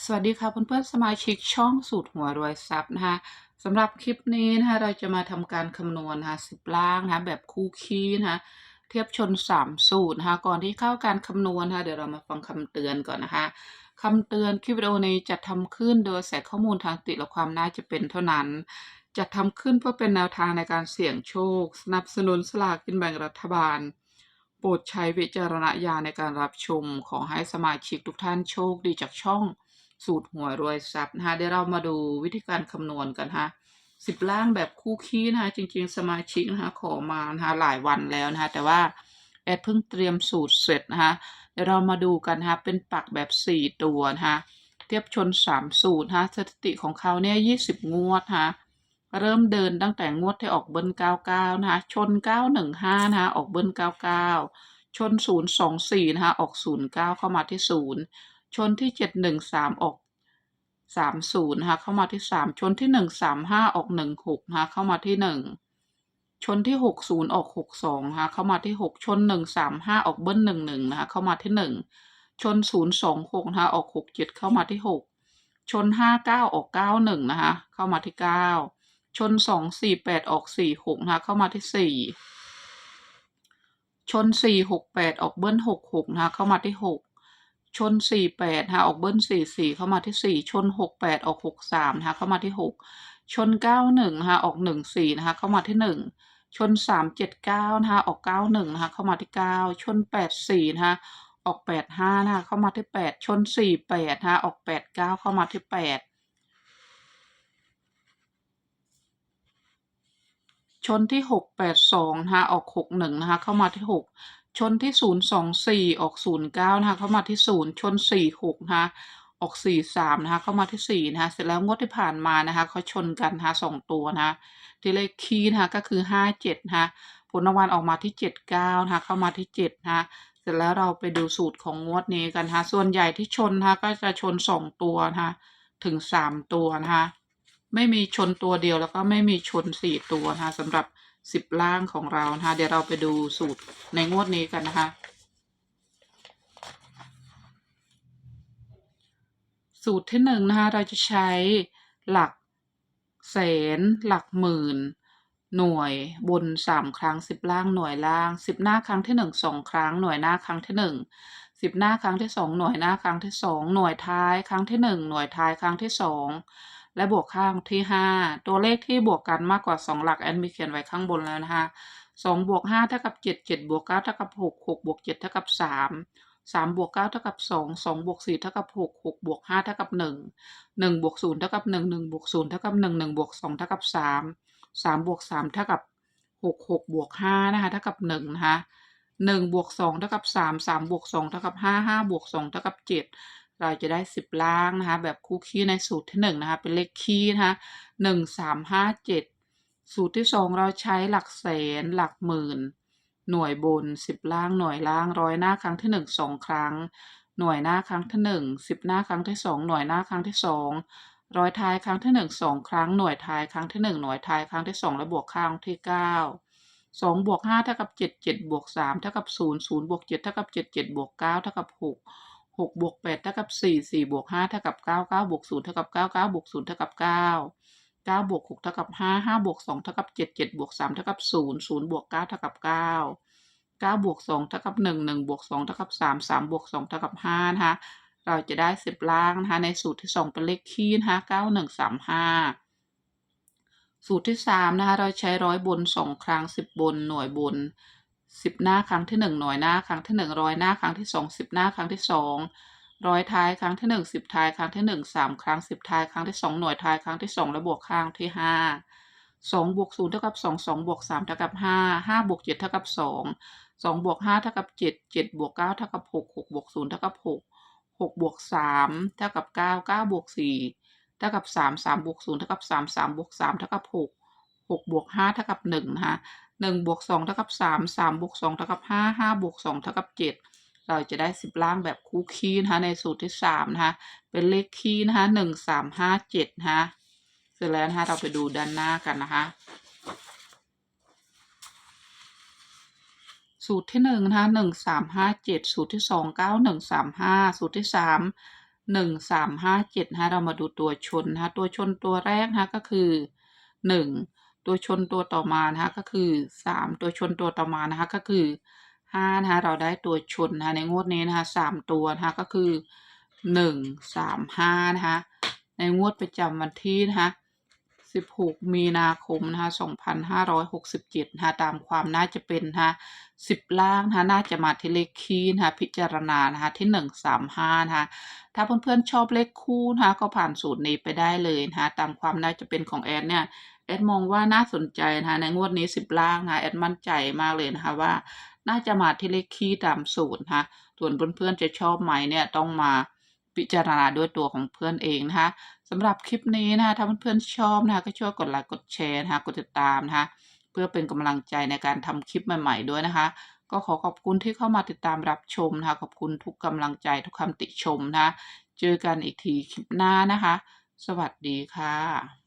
สวัสดีค่ะเพื่อนๆสมาชิกช่องสูตรหัวรวยทรัพย์นะคะสำหรับคลิปนี้นะคะเราจะมาทำการคำนวณนะคะสิบล่างนะคะแบบคู่คีนะคะเทียบชนสามสูตรนะคะก่อนที่เข้าการคำนวณนะคะเดี๋ยวเรามาฟังคำเตือนก่อนนะคะคำเตือนคลิปวิดีโอนี้จะทำขึ้นโดยใส่ข้อมูลทางติและความน่าจะเป็นเท่านั้นจะทำขึ้นเพื่อเป็นแนวทางในการเสี่ยงโชค สนับสนุนสลากกินแบ่งรัฐบาลโปรดใช้วิจารณญาณในการรับชมขอให้สมาชิกทุกท่านโชคดีจากช่อง สูตรหัวรวยทรัพย์นะคะเดี๋ยวเรามาดูวิธีการคำนวณกันนะคะสิบล่างแบบคู่คี้นะคะจริง ๆ สมาชิกนะคะขอมานะคะหลายวันแล้วนะคะแต่ว่าแอดเพิ่งเตรียมสูตรเสร็จนะคะเดี๋ยวเรามาดูกันนะคะเป็นปักแบบสี่ตัวนะคะเทียบชนสามสูตรนะคะสถิติของเขาเนี่ยยี่สิบงวดนะคะเริ่มเดินตั้งแต่งวดที่ออกเบิ้ลเก้าเก้านะคะชนเก้าหนึ่งห้านะคะออกเบิ้ลเก้าเก้าชนศูนย์สองสี่นะคะออกศูนย์เก้าเข้ามาที่ศูนย์ ชนที่เจ็ดหนึ่งสามออกสามศูนย์นะคะเข้ามาที่สามชนที่หนึ่งสามห้าออกหนึ่งหกนะคะเข้ามาที่หนึ่งชนที่หกศูนย์ออกหกสองนะคะเข้ามาที่หกชนหนึ่งสามห้าออกเบิ้ลหนึ่งหนึ่งนะคะเข้ามาที่หนึ่งชนศูนย์สองหกนะคะออกหกเจ็ดเข้ามาที่หกชนห้าเก้าออกเก้าหนึ่งนะคะเข้ามาที่เก้าชนสองสี่แปดออกสี่หกนะคะเข้ามาที่สี่ชนสี่หกแปดออกเบิ้ลหกหกนะคะเข้ามาที่หก ชน 48ฮะออกเบิ้ล 44 เข้ามาที่ 4 ชน 68 ออก 63ฮะเข้ามาที่ 6 ชน 91ฮะออก 14 นะคะ เข้ามาที่ 1 ชน 379 นะคะ ออก 91 นะคะ เข้ามาที่ 9 ชน 84 นะคะ ออก 85 นะคะ เข้ามาที่ 8 ชน 48ฮะออก 89 เข้ามาที่ 8 ชนที่หกแปดสองนะคะออกหกหนึ่งนะคะเข้ามาที่หกชนที่ศูนย์สองสี่ออกศูนย์เก้านะคะเข้ามาที่ศูนย์ชนสี่หกนะคะออกสี่สามนะคะเข้ามาที่สี่นะคะเสร็จแล้วงวดที่ผ่านมานะคะเขาชนกันนะคะสองตัวนะคะที่เลขคีย์นะคะก็คือห้าเจ็ดนะคะผลรางวัลออกมาที่เจ็ดเก้านะคะเข้ามาที่เจ็ดนะคะเสร็จแล้วเราไปดูสูตรของงวดนี้กันนะคะส่วนใหญ่ที่ชนนะคะก็จะชนสองตัวนะคะถึงสามตัวนะคะ ไม่มีชนตัวเดียวแล้วก็ไม่มีชนสี่ตัวนะคะสำหรับสิบล่างของเรานะคะเดี๋ยวเราไปดูสูตรในงวดนี้กันนะคะสูตรที่หนึ่งนะคะเราจะใช้หลักแสน หลักหมื่น หน่วยบนสามครั้งสิบล่างหน่วยล่างสิบหน้าครั้งที่หนึ่งสองครั้งหน่วยหน้าครั้งที่หนึ่งสิบหน้าครั้งที่สองหน่วยหน้าครั้งที่สองหน่วยท้ายครั้งที่หนึ่งหน่วยท้ายครั้งที่สอง และบวกข้างที่ห้าตัวเลขที่บวกกันมากกว่าสองหลักแอนมีเขียนไว้ข้างบนแล้วนะคะสองบวกห้าเท่ากับเจ็ดเจ็ดบวกเก้าเท่ากับหกหกบวกเจ็ดเท่ากับสามสามบวกเก้าเท่ากับสองสองบวกสี่เท่ากับหกหกบวกห้าเท่ากับหนึ่งหนึ่งบวกศูนย์เท่ากับหนึ่งหนึ่งบวกศูนย์เท่ากับหนึ่งหนึ่งบวกสองเท่ากับสามสามบวกสามเท่ากับหกหกบวกห้านะคะเท่ากับหนึ่งนะคะหนึ่งบวกสองเท่ากับสามสามบวกสองเท่ากับห้าห้าบวกสองเท่ากับเจ็ด เราจะได้สิบล่างนะคะแบบคู่คี่ในสูตรที่หนึ่งนะคะ เป็นเลขคี่นะคะหนึ่งสามห้าเจ็ดสูตรที่สองเราใช้หลักแสนหลักหมื่น หน่วยบนสิบล่างหน่วยล่างร้อยหน้าครั้งที่หนึ่งสองครั้ง หน่วยหน้าครั้งที่หนึ่งสิบหน้าครั้งที่สองหน่วยหน้าครั้งที่สองร้อยท้ายครั้งที่หนึ่งสองครั้ง หน่วยท้ายครั้งที่หนึ่งหน่วยท้ายครั้งที่สองและบวกข้างที่เก้าสองบวกห้าเท่ากับเจ็ดเจ็ดบวกสามเท่ากับศูนย์ศูนย์บวกเจ็ดเท่ากับเจ็ดเจ็ดบวกเก้าเท่ากับหก หกบวกแปดเท่ากับสี่สี่บวกห้าเท่ากับเก้าเก้าบวกศูนย์เท่ากับเก้าเก้าบวกศูนย์เท่ากับเก้าเก้าบวกหกเท่ากับห้าห้าบวกสองเท่ากับเจ็ดเจ็ดบวกสามเท่ากับศูนย์ศูนย์บวกเก้าเท่ากับเก้าเก้าบวกสองเท่ากับหนึ่งหนึ่งบวกสองเท่ากับสามสามบวกสองเท่ากับห้านะคะเราจะได้สิบล่างนะคะในสูตรที่สองเป็นเลขคี่นะคะเก้าหนึ่งสามห้าสูตรที่สามนะคะเราใช้ร้อยบนสองครั้งสิบบนหน่วยบน สิบหน้าครั้งที่หนึ่งหน่วยหน้าครั้งที่หนึ่งร้อยหน้าครั้งที่สองสิบหน้าครั้งที่สองร้อยท้ายครั้งที่หนึ่งสิบท้ายครั้งที่หนึ่งสามครั้งสิบท้ายครั้งที่สองหน่วยท้ายครั้งที่สองและบวกข้างที่ห้าสองบวกศูนย์เท่ากับสองสองบวกสามเท่ากับห้าห้าบวกเจ็ดเท่ากับสองสองบวกห้าเท่ากับเจ็ดเจ็ดบวกเก้าเท่ากับหกหกบวกศูนย์เท่ากับหกหกบวกสามเท่ากับเก้าเก้าบวกสี่เท่ากับสามสามบวกศูนย์เท่ากับสามสามบวกสามเท่ากับหก หกบวกห้าเท่ากับหนึ่งนะคะหนึ่งบวกสองเท่ากับสามสามบวกสองเท่ากับห้าห้าบวกสองเท่ากับเจ็ดเราจะได้สิบล่างแบบคู่คีนะคะในสูตรที่สามนะคะเป็นเลขคีนะคะหนึ่งสามห้าเจ็ดนะคะเสร็จแล้วนะคะเราไปดูด้านหน้ากันนะคะสูตรที่หนึ่งนะคะหนึ่งสามห้าเจ็ดสูตรที่สองเก้าหนึ่งสามห้าสูตรที่สามหนึ่งสามห้าเจ็ดนะคะเรามาดูตัวชนนะคะตัวชนตัวแรกนะคะก็คือหนึ่ง ตัวชนตัวต่อมานะคะก็คือสามตัวชนตัวต่อมานะคะก็คือห้านะคะเราได้ตัวชนนะคะในงวดนี้นะคะสามตัวนะคะก็คือหนึ่งสามห้านะคะในงวดประจำวันที่นะคะ 16 มีนาคมนะคะ2567นะคะตามความน่าจะเป็นนะคะ10 ล่างนะคะน่าจะมาที่เลขคี่นะคะพิจารณานะคะที่ 135นะคะถ้าเพื่อนๆชอบเลขคู่นะคะก็ผ่านสูตรนี้ไปได้เลยนะคะตามความน่าจะเป็นของแอดเนี่ยแอดมองว่าน่าสนใจนะคะในงวดนี้ 10 ล่างนะคะแอดมั่นใจมากเลยนะคะว่าน่าจะมาที่เลขคี่ตามสูตรนะคะส่วนเพื่อนๆจะชอบไหมเนี่ยต้องมา พิจารณาด้วยตัวของเพื่อนเองนะคะสำหรับคลิปนี้นะคะถ้าเพื่อนๆชอบนะคะก็ช่วยกดไลค์กดแชร์นะคะกดติดตามนะคะเพื่อเป็นกำลังใจในการทำคลิปใหม่ ๆ ด้วยนะคะ ก็ขอขอบคุณที่เข้ามาติดตามรับชมนะคะขอบคุณทุกกำลังใจทุกคำติชมนะคะเจอกันอีกทีคลิปหน้านะคะ สวัสดีค่ะ